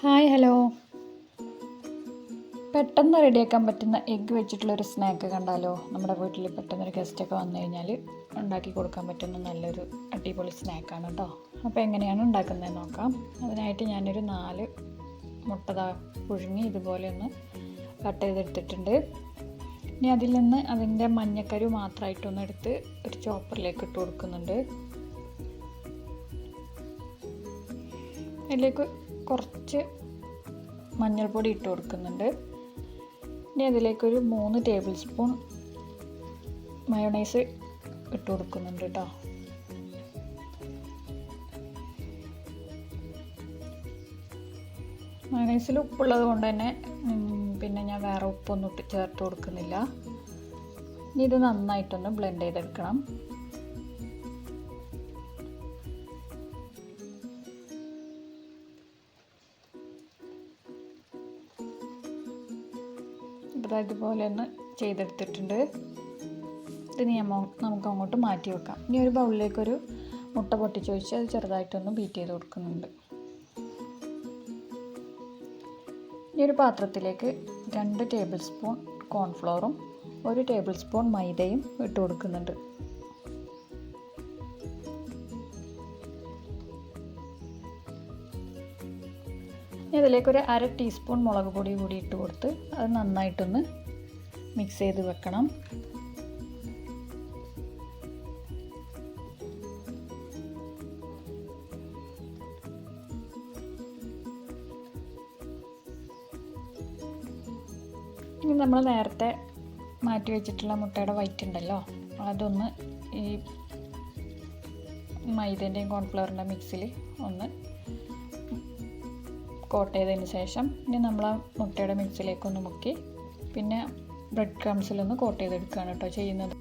Hi hello. പെട്ടെന്ന് റെഡിയാക്കാൻ പറ്റുന്ന എഗ്ഗ് വെച്ചിട്ടുള്ളൊരു സ്നാക്ക് കണ്ടാലോ? നമ്മുടെ വീട്ടിൽ പെട്ടെന്നൊരു ഗസ്റ്റൊക്കെ വന്നു കഴിഞ്ഞാൽ ഉണ്ടാക്കി കൊടുക്കാൻ പറ്റുന്ന നല്ലൊരു അടിപൊളി സ്നാക്കാണ് കേട്ടോ അപ്പോൾ എങ്ങനെയാണ് ഉണ്ടാക്കുന്നതെന്ന് നോക്കാം. അതിനായിട്ട് ഞാനൊരു നാല് മുട്ട പുഴുങ്ങി ഇതുപോലെ ഒന്ന് കട്ട് ചെയ്തെടുത്തിട്ടുണ്ട്. ഇനി അതിൽ നിന്ന് അതിന്റെ മഞ്ഞക്കരു മാത്രമായിട്ടൊന്ന് എടുത്ത് ഒരു ചോപ്പറിലേക്ക് ഇട്ട് കൊടുക്കുന്നുണ്ട്. അതിലേക്ക് കുറച്ച് മഞ്ഞൾപ്പൊടി ഇട്ട് കൊടുക്കുന്നുണ്ട്. ഇനി അതിലേക്കൊരു മൂന്ന് ടേബിൾ സ്പൂൺ മയോണൈസ് ഇട്ട് കൊടുക്കുന്നുണ്ട് കേട്ടോ. മയോണൈസിൽ ഉപ്പുള്ളത് കൊണ്ട് തന്നെ പിന്നെ ഞാൻ വേറെ ഉപ്പൊന്നും ഇട്ട് ചേർത്ത് കൊടുക്കുന്നില്ല. ഇനി ഇത് നന്നായിട്ടൊന്ന് ബ്ലെൻഡ് ചെയ്തെടുക്കണം. അപ്പോൾ ഇതുപോലെ ഒന്ന് ചെയ്തെടുത്തിട്ടുണ്ട്. ഇത് ഇനി നമുക്ക് അങ്ങോട്ട് മാറ്റി വെക്കാം. ഇനി ഒരു ബൗളിലേക്കൊരു മുട്ട പൊട്ടിച്ച് വെച്ച് അത് ചെറുതായിട്ടൊന്ന് ബീറ്റ് ചെയ്ത് കൊടുക്കുന്നുണ്ട്. ഇനി ഒരു പാത്രത്തിലേക്ക് രണ്ട് ടേബിൾ സ്പൂൺ കോൺഫ്ലോറും ഒരു ടേബിൾ സ്പൂൺ മൈദയും ഇട്ട് കൊടുക്കുന്നുണ്ട്. ഇനി അതിലേക്കൊരു അര ടീസ്പൂൺ മുളക് പൊടി കൂടി ഇട്ട് കൊടുത്ത് അത് നന്നായിട്ടൊന്ന് മിക്സ് ചെയ്ത് വെക്കണം. ഇനി നമ്മൾ നേരത്തെ മാറ്റി വെച്ചിട്ടുള്ള മുട്ടയുടെ വൈറ്റ് ഉണ്ടല്ലോ അതൊന്ന് ഈ മൈദേന്റെയും കോൺഫ്ലവറിന്റെ മിക്സിൽ ഒന്ന് കോട്ട് ചെയ്തതിന് ശേഷം ഇനി നമ്മൾ ആ മുട്ടയുടെ മിക്സിലേക്കൊന്ന് മുക്കി പിന്നെ ബ്രെഡ് ക്രംസിലൊന്ന് കോട്ട് ചെയ്തെടുക്കുകയാണ് കേട്ടോ ചെയ്യുന്നത്.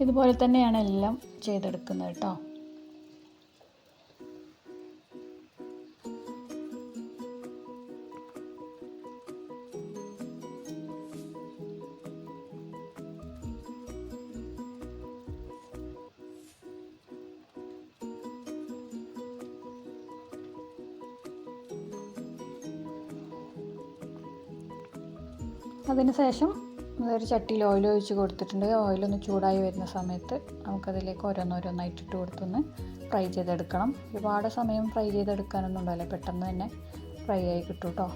ഇതുപോലെ തന്നെയാണ് എല്ലാം ചെയ്തെടുക്കുന്നത് കേട്ടോ. അതിന് ശേഷം ഒരു ചട്ടിയിൽ ഓയിൽ ഒഴിച്ച് കൊടുത്തിട്ടുണ്ട്. ഓയിലൊന്ന് ചൂടായി വരുന്ന സമയത്ത് നമുക്കതിലേക്ക് ഓരോന്നോരോന്നായിട്ട് ഇട്ട് കൊടുത്തൊന്ന് ഫ്രൈ ചെയ്തെടുക്കണം. ഒരുപാട് സമയം ഫ്രൈ ചെയ്തെടുക്കാനൊന്നും ഉണ്ടാവില്ല. പെട്ടെന്ന് തന്നെ ഫ്രൈ ആയി കിട്ടും കേട്ടോ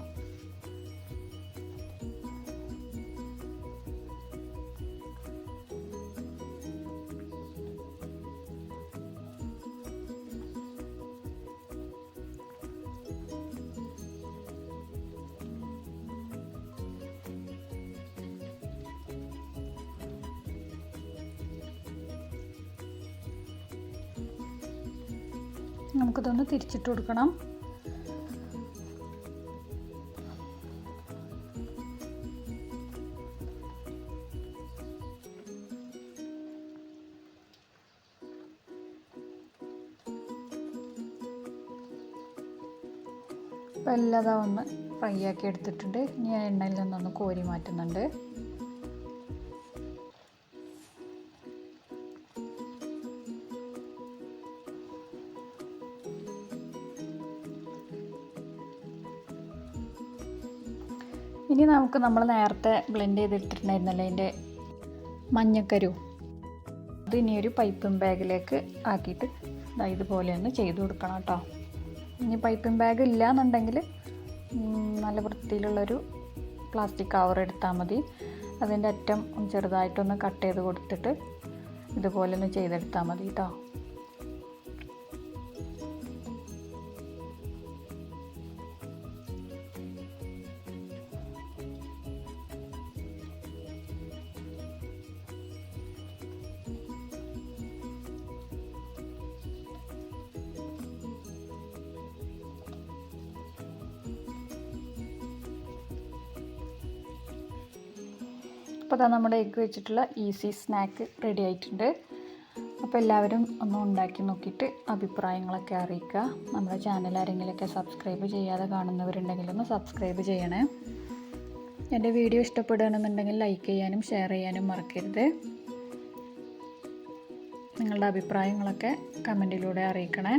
നമുക്കിതൊന്ന് തിരിച്ചിട്ട് കൊടുക്കണം. അപ്പോൾ എല്ലാം ഒന്ന് ഫ്രൈ ആക്കി എടുത്തിട്ടുണ്ട്. ഇനി ആ എണ്ണയിൽ നിന്നൊന്ന് കോരി മാറ്റുന്നുണ്ട്. ഇനി നമുക്ക് നമ്മൾ നേരത്തെ ബ്ലെൻഡ് ചെയ്തിട്ടുണ്ടായിരുന്നല്ലോ അതിന്റെ മഞ്ഞക്കരു. അത് ഇനി ഒരു പൈപ്പിംഗ് ബാഗിലേക്ക് ആക്കിയിട്ട് ഇതുപോലെ ഒന്ന് ചെയ്ത് കൊടുക്കണം കേട്ടോ. ഇനി പൈപ്പിംഗ് ബാഗ് ഇല്ല എന്നുണ്ടെങ്കിൽ നല്ല വൃത്തിയിലുള്ളൊരു പ്ലാസ്റ്റിക് കവർ എടുത്താൽ മതി. അതിന്റെ അറ്റം ചെറുതായിട്ടൊന്ന് കട്ട് ചെയ്ത് കൊടുത്തിട്ട് ഇതുപോലെ ഒന്ന് ചെയ്തെടുത്താൽ മതി കേട്ടോ. അപ്പോൾ അതാ നമ്മുടെ എഗ്ഗ് വെച്ചിട്ടുള്ള ഈസി സ്നാക്ക് റെഡി ആയിട്ടുണ്ട്. അപ്പോൾ എല്ലാവരും ഒന്ന് ഉണ്ടാക്കി നോക്കിയിട്ട് അഭിപ്രായങ്ങളൊക്കെ അറിയിക്കുക. നമ്മുടെ ചാനൽ ആരെങ്കിലുമൊക്കെ സബ്സ്ക്രൈബ് ചെയ്യാതെ കാണുന്നവരുണ്ടെങ്കിൽ ഒന്ന് സബ്സ്ക്രൈബ് ചെയ്യണേ. എന്റെ വീഡിയോ ഇഷ്ടപ്പെടുകയാണെന്നുണ്ടെങ്കിൽ ലൈക്ക് ചെയ്യാനും ഷെയർ ചെയ്യാനും മറക്കരുത്. നിങ്ങളുടെ അഭിപ്രായങ്ങളൊക്കെ കമന്റിലൂടെ അറിയിക്കണേ.